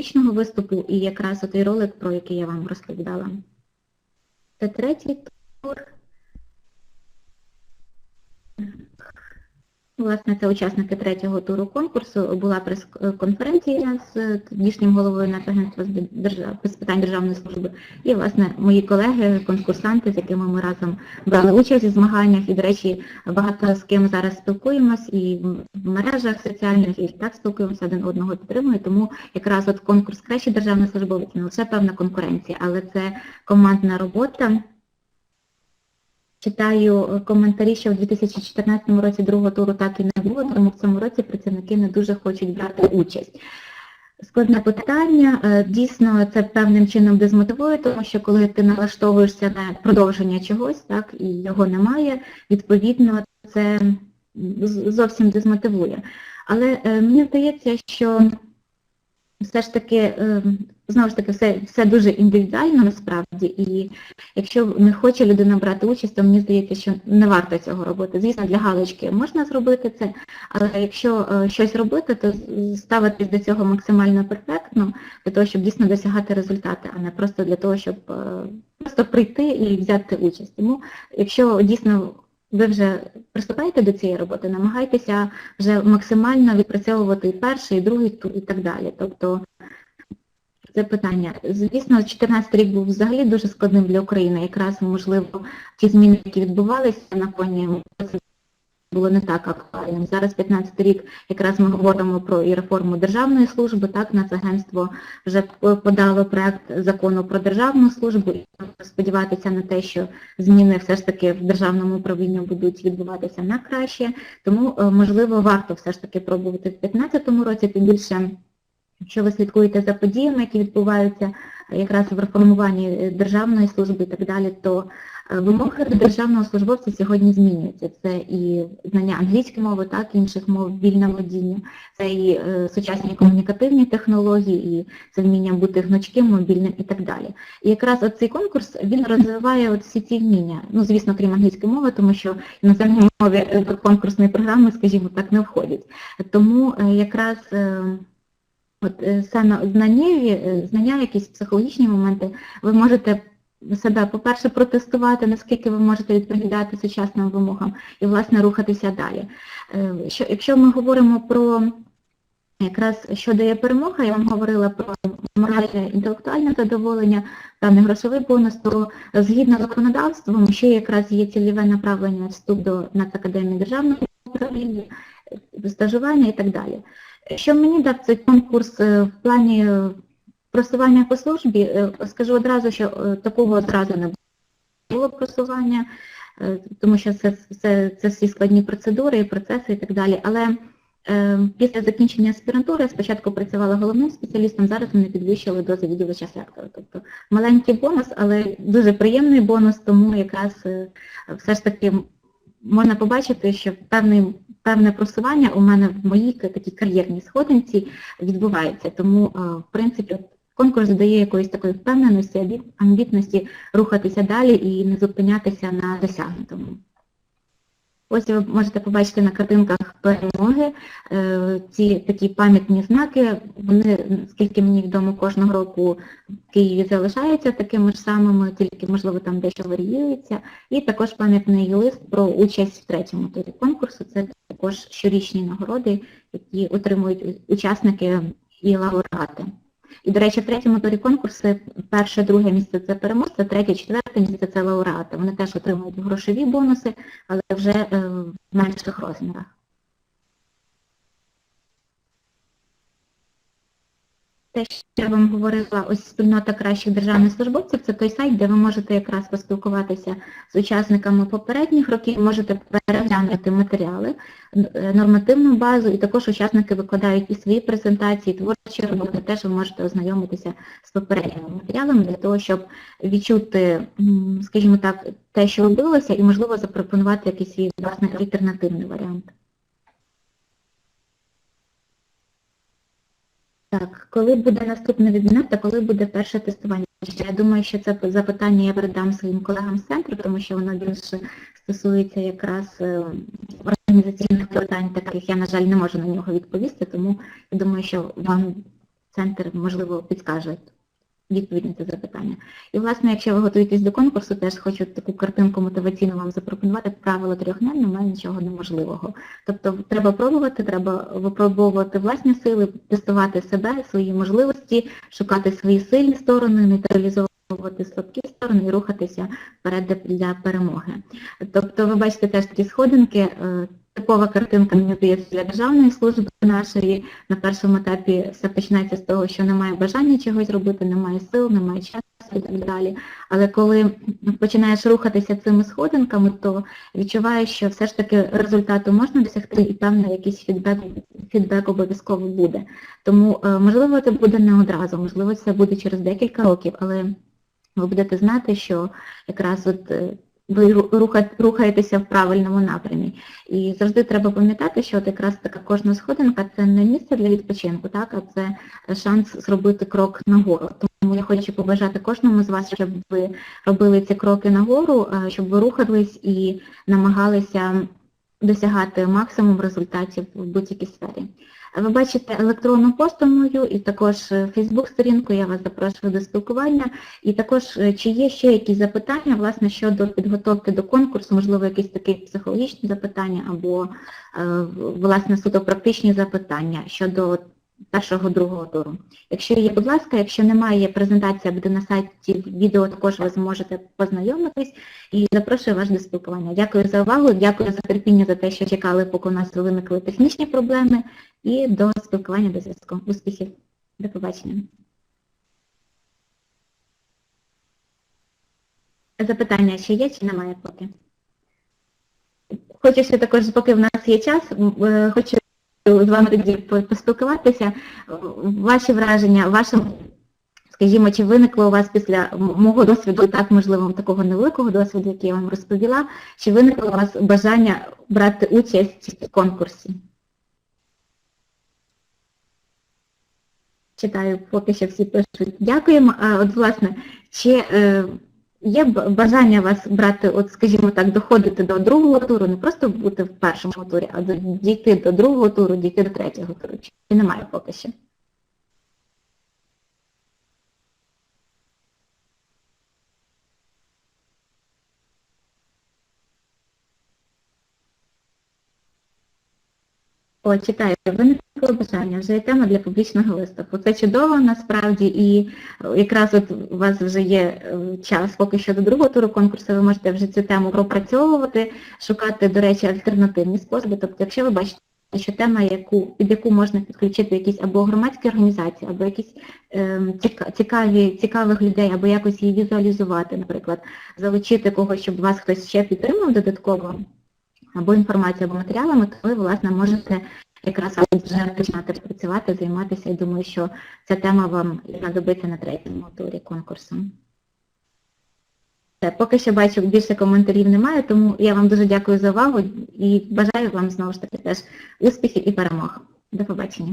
публічного виступу і якраз той ролик, про який я вам розповідала. Це третій тур. Власне, це учасники третього туру конкурсу. Була прес-конференція з тодішнім головою Нацагентства з питань державної служби. І, власне, мої колеги, конкурсанти, з якими ми разом брали участь у змаганнях. І, до речі, багато з ким зараз спілкуємось і в мережах соціальних, і так спілкуємося один одного підтримує. Тому якраз от конкурс кращий державний службовець не лише певна конкуренція, але це командна робота. Читаю е, коментарі, що в 2014 році другого туру так і не було, тому в цьому році працівники не дуже хочуть брати участь. Складне питання, Е, дійсно це певним чином дезмотивує, тому що коли ти налаштовуєшся на продовження чогось, так, і його немає, відповідно це зовсім дезмотивує. Але е, мені здається, що все ж таки, е, знову ж таки, все, все дуже індивідуально насправді, і якщо не хоче людина брати участь, то мені здається, що не варто цього робити. Звісно, для галочки можна зробити це, але якщо е, щось робити, то ставитись до цього максимально перфектно, для того, щоб дійсно досягати результати, а не просто для того, щоб е, просто прийти і взяти участь. Тому, якщо дійсно ви вже приступаєте до цієї роботи, намагайтеся вже максимально відпрацьовувати і перший, і другий тур і так далі. Тобто це питання. Звісно, 14 рік був взагалі дуже складним для України. Якраз, можливо, ті зміни, які відбувалися на фоні було не так актуальним. Зараз 15 рік якраз ми говоримо про і реформу державної служби, так, Нацагентство вже подало проект закону про державну службу і сподіватися на те, що зміни все ж таки в державному управлінні будуть відбуватися на краще. Тому, е, можливо, варто все ж таки пробувати в 2015 році, тим більше Якщо ви слідкуєте за подіями, які відбуваються е, якраз в реформуванні е, державної служби і так далі, то е, вимоги до державного службовця сьогодні змінюються. Це і знання англійської мови, так, інших мов, вільне водіння, це і сучасні комунікативні технології, і це вміння бути гнучким, мобільним і так далі. І якраз от цей конкурс, він розвиває от всі ці вміння. Ну, звісно, крім англійської мови, тому що іноземні мови до конкурсної програми, скажімо так, не входять. Тому якраз От е, саме знаннєві, е, знання, якісь психологічні моменти, ви можете себе, по-перше, протестувати, наскільки ви можете відповідати сучасним вимогам і, власне, рухатися далі. Е, Що, якщо ми говоримо про якраз що дає перемога, я вам говорила про моральне інтелектуальне задоволення, певний грошовий бонус, то згідно з законодавством ще якраз є цільове направлення вступ до Нацакадемії державного управління, стажування і так далі. Що мені дав цей конкурс е, в плані е, просування по службі, е, скажу одразу, що такого одразу не було просування, тому що це, це, це всі складні процедури і процеси і так далі. Але після закінчення аспірантури я спочатку працювала головним спеціалістом, зараз мене підвищили до завідувача сектора. Тобто маленький бонус, але дуже приємний бонус, тому якраз все ж таки можна побачити, що певний певне просування у мене в моїй такій кар'єрній сходинці відбувається. Тому, е, в принципі, конкурс дає якоїсь такої впевненості, амбітності рухатися далі і не зупинятися на досягнутому. Ось ви можете побачити на картинках перемоги. Е, Ці такі пам'ятні знаки, вони, скільки мені відомо, кожного року в Києві залишаються такими ж самими, тільки, можливо, там дещо варіюється. І також пам'ятний лист про участь в третьому турі конкурсу. Це також щорічні нагороди, які отримують учасники і лауреати. І, до речі, в третьому турі конкурсу перше, друге місце це переможця, третє, четверте місце це лауреати. Вони теж отримують грошові бонуси, але вже е, в менших розмірах. Те, що я вам говорила, ось спільнота кращих державних службовців, це той сайт, де ви можете якраз поспілкуватися з учасниками попередніх років, можете переглянути матеріали, е, нормативну базу, і також учасники викладають і свої презентації, і творчі роботи, теж ви можете ознайомитися з попередніми матеріалами для того, щоб відчути, скажімо так, те, що робилося, і, можливо, запропонувати якийсь свій власний альтернативний варіант. Так, коли буде наступний вебінар та коли буде перше тестування? Я думаю, що це запитання я передам своїм колегам з центру, тому що воно більше стосується якраз е, організаційних питань таких. Я, на жаль, не можу на нього відповісти, тому я думаю, що вам центр, можливо, підскаже відповідь на це запитання. І, власне, якщо ви готуєтесь до конкурсу, теж хочу таку картинку мотиваційну вам запропонувати. Правило трьох днів немає нічого неможливого. Тобто треба пробувати, треба випробовувати власні сили, тестувати себе, свої можливості, шукати свої сильні сторони, нейтралізовувати слабкі сторони і рухатися вперед для- перемоги. Тобто ви бачите теж ті сходинки, е, типова картинка, мені здається, для державної служби нашої. На першому етапі все починається з того, що немає бажання чогось робити, немає сил, немає часу і так далі. Але коли починаєш рухатися цими сходинками, то відчуваєш, що все ж таки результату можна досягти і певний якийсь фідбек, фідбек обов'язково буде. Тому, е, можливо, це буде не одразу, можливо, це буде через декілька років, але ви будете знати, що якраз от е, ви рухаєтеся в правильному напрямі. І завжди треба пам'ятати, що от якраз така кожна сходинка це не місце для відпочинку, так, а це шанс зробити крок нагору. Тому я хочу побажати кожному з вас, щоб ви робили ці кроки нагору, щоб ви рухались і намагалися досягати максимум результатів в будь-якій сфері. Ви бачите електронну пошту мою і також Фейсбук-сторінку, я вас запрошую до спілкування. І також, е, чи є ще якісь запитання, власне, щодо підготовки до конкурсу, можливо, якісь такі психологічні запитання або, е, власне, суто практичні запитання щодо першого, другого туру. Якщо є, будь ласка, якщо немає, презентація буде на сайті відео, також ви зможете познайомитись і запрошую вас до спілкування. Дякую за увагу, дякую за терпіння, за те, що чекали, поки у нас виникли технічні проблеми, і до спілкування, до зв'язку. Успіхів. До побачення. Запитання ще є чи немає поки? Хочу ще також, поки в нас є час, е, хочу з вами тоді поспілкуватися. Е, Ваші враження, ваше, скажімо, чи виникло у вас після мого досвіду, так, можливо, такого невеликого досвіду, який я вам розповіла, чи виникло у вас бажання брати участь в конкурсі? Читаю, поки що всі пишуть. Дякуємо. От, власне, чи е, є бажання вас брати, от, скажімо так, доходити до другого туру, не просто бути в першому турі, а дійти до другого туру, дійти до третього туру? Чи немає поки що? О, читаю, виникло бажання, вже є тема для публічного виступу. Це чудово насправді і е, якраз от у вас вже є е, час поки що до другого туру конкурсу, ви можете вже цю тему пропрацьовувати, шукати, до речі, альтернативні способи. Тобто, якщо ви бачите, що тема, яку, під яку можна підключити якісь або громадські організації, або якісь ем, цікаві, цікавих людей, або якось її візуалізувати, наприклад, залучити когось, щоб вас хтось ще підтримав додатково, або інформацію, або матеріалами, то ви, власне, можете якраз вже починати працювати, займатися. І думаю, що ця тема вам знадобиться на третьому турі конкурсу. Все, Поки що бачу, більше коментарів немає, тому я вам дуже дякую за увагу і бажаю вам знову ж таки теж успіхів і перемог. До побачення.